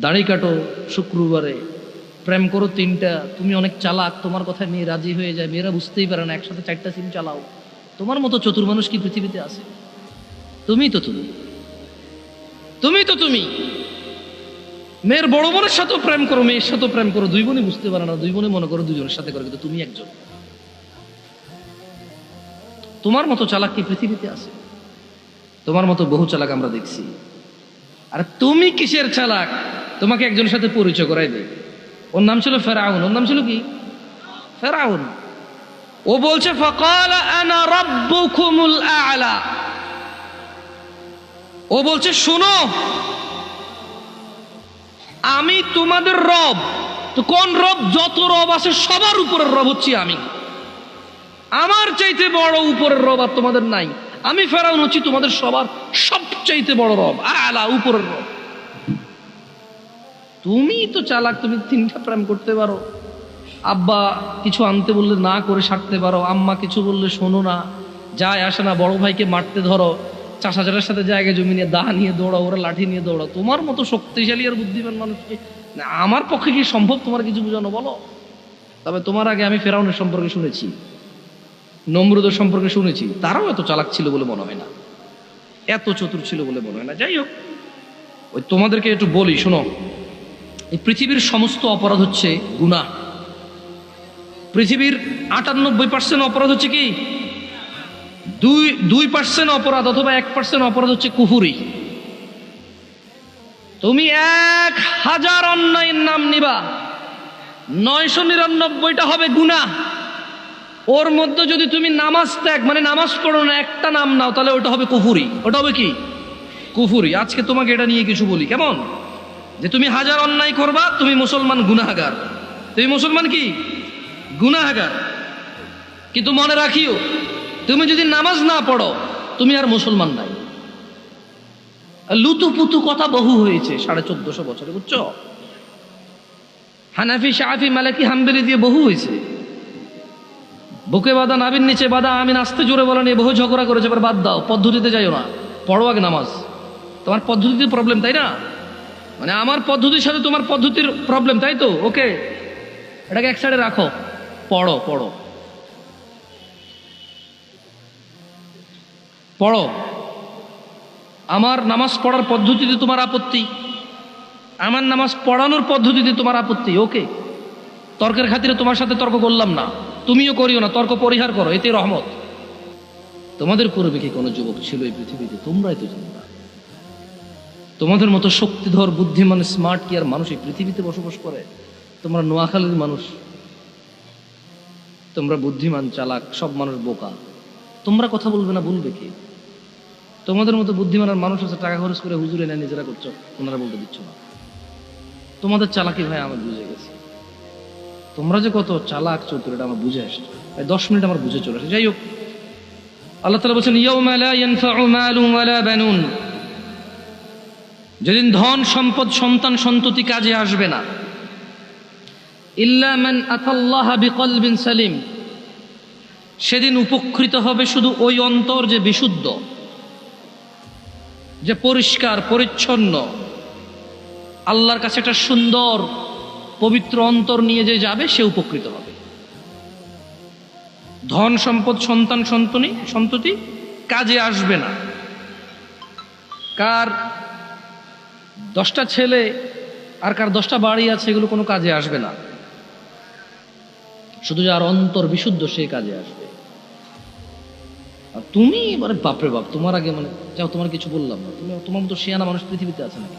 দাড়ি কাটো শুক্রবারে। প্রেম করো তিনটা, তুমি অনেক চালাক, তোমার কথায় মেয়ে রাজি হয়ে যায়, মেয়েরা বুঝতেই পারে না, একসাথে চারটা সিম চালাও। তোমার মতো চতুর মানুষ কি পৃথিবীতে আছে? তুমি তো তুমি। তুমি তো তুমি। মেয়ের বড় বোনের সাথেও প্রেম করো, মেয়ের সাথেও প্রেম করো, দুই বোনই বুঝতে পারে না, দুই বোনে মনে করো দুজনের সাথে করে, কিন্তু তুমি একজন। তোমার মতো চালাক কি পৃথিবীতে আছে? তোমার মতো বহু চালাক আমরা দেখছি। আর তুমি কিসের চালাক? তোমাকে একজনের সাথে পরিচয় করাই দেয় ওর নাম ছিল ফেরাউন। ওর নাম ছিল কি? ফেরাউন। ও বলছে, ফকাল আনা রাব্বুকুমুল আ'লা। ও বলছে, শোনো, আমি তোমাদের রব। তো কোন রব? যত রব আছে, সবার উপরের রব হচ্ছি আমি। আমার চাইতে বড় উপরের রব আর তোমাদের নাই। আমি ফেরাউন হচ্ছি তোমাদের সবার সবচাইতে বড় রব। আলা, উপরের রব। তুমি তো চালাক, তুমি তিনটা প্রেম করতে পারো। আব্বা কিছু আনতে বললে না করে সারতে পারো, আম্মা কিছু বললে শোনো না। যায় আসে না, বড় ভাইকে মারতে ধরো। চাষাচারের সাথে জায়গা জমি নিয়ে দা নিয়ে দৌড়াও, ওরা লাঠি নিয়ে দৌড়াও। তোমার মতো শক্তিশালী আর বুদ্ধিমান মানুষকে আমার পক্ষে কি সম্ভব তোমার কিছু বোঝানো, বলো? তবে তোমার আগে আমি ফেরাউনের সম্পর্কে শুনেছি। নমরুদের সম্পর্কে শুনেছি। তারাও এত চালাক ছিল বলে মনে হয় না। এত চতুর ছিল বলে মনে হয় না। যাই হোক, ওই তোমাদেরকে একটু বলি, শোনো। এই পৃথিবীর সমস্ত অপরাধ হচ্ছে গুনাহ। পৃথিবীর আটানব্বই পার্সেন্ট অপরাধ হচ্ছে কি? দুই দুই পার্সেন্ট অপরাধ অথবা এক পার্সেন্ট অপরাধ হচ্ছে কুফুরি। তুমি এক হাজার অন্যায়ের নাম নিবা। নয়শো নিরানব্বইটা হবে গুনাহ। ওর মধ্যে যদি তুমি নামাজ ত্যাগ মানে নামাজ পড়ো না, একটা নাম নাও, তাহলে ওটা হবে কুফুরি। ওটা হবে কি? কুফুরি। আজকে তোমাকে এটা নিয়ে কিছু বলি, কেমন? যে তুমি হাজার অন্যায় করবা, তুমি মুসলমান গুনাহাগার। তুমি মুসলমান কি? গুনাহাগার। কিন্তু মনে রাখিও, তুমি যদি নামাজ না পড়ো, তুমি আর মুসলমান নাই। লুতু পুতু কথা বহু হয়েছে সাড়ে চোদ্দশো বছরে, বুঝছ? হানাফি শাহি মালাকি, হাম্বেলি দিয়ে বহু হয়েছে। বুকে বাদা নাবির নিচে বাদা আমি নাচতে জোরে বলা নিয়ে বহু ঝগড়া করেছে, এবার বাদ দাও, পদ্ধতিতে যাইও না। পড়ো আগে নামাজ। তোমার পদ্ধতিতে প্রবলেম তাই না? মানে আমার পদ্ধতির সাথে তোমার পদ্ধতির প্রবলেম তাই তো? ওকে এটাকে এক সাইডে রাখো। পড়ো পড়ো। পড়ো। আমার নামাজ পড়ার পদ্ধতিতে তোমার আপত্তি। আমার নামাজ পড়ানোর পদ্ধতিতে তোমার আপত্তি ওকে তর্কের খাতিরে তোমার সাথে তর্ক করলাম না। তুমিও করিও না, তর্ক পরিহার করো এতে রহমত। তোমাদের পূর্বে কি কোনো যুবক ছিল এই পৃথিবীতে? তোমরাই তো জানো তোমাদের মতো শক্তিধর, বুদ্ধিমান স্মার্ট কি আর মানুষ এই পৃথিবীতে বসবাস করে। তোমরা নোয়াখালীর মানুষ। তোমরা বুদ্ধিমান, চালাক, সব মানুষ বোকা। তোমরা কথা বলবে না, বলবে কি? তোমাদের মতো বুদ্ধিমান আর মানুষ আছে, টাকা খরচ করে হুজুরে নেয় নিজেরা করছ, ওনারা বলতে দিচ্ছ না। তোমাদের চালাকি ভাই আমার বুঝে গেছে। তোমরা যে কত চালাক চতুর, এটা আমার বুঝে আসছে। এই দশ মিনিট আমার বুঝে চলে আসে যাই হোক, আল্লাহ তালা বলছেন, ইয়াউমা লা ইয়ানফাউ মালুন ওয়ালা বানুন। যেদিন ধন, সম্পদ, সন্তান, সন্ততি কাজে আসবে না। ইল্লা মান আতাল্লাহ সালিম। সেদিন উপকৃত হবে শুধু ওই অন্তর যে বিশুদ্ধ, যে পরিষ্কার, পরিচ্ছন্ন। আল্লাহর কাছে একটা সুন্দর, পবিত্র অন্তর নিয়ে যে যাবে, সে উপকৃত হবে। ধন, সম্পদ, সন্তান, সন্তনি, সন্ততি কাজে আসবে না। কার দশটা ছেলে আর কার দশটা বাড়ি আছে এগুলো কোনো কাজে আসবে না। শুধু যার অন্তর বিশুদ্ধ সে কাজে আসবে। আর তুমি মানে বাপরে বাপ, তোমার আগে মানে যাও তোমার কিছু বললাম না। তুমি তোমার মতো শিয়ানা মানুষ পৃথিবীতে আছে নাকি?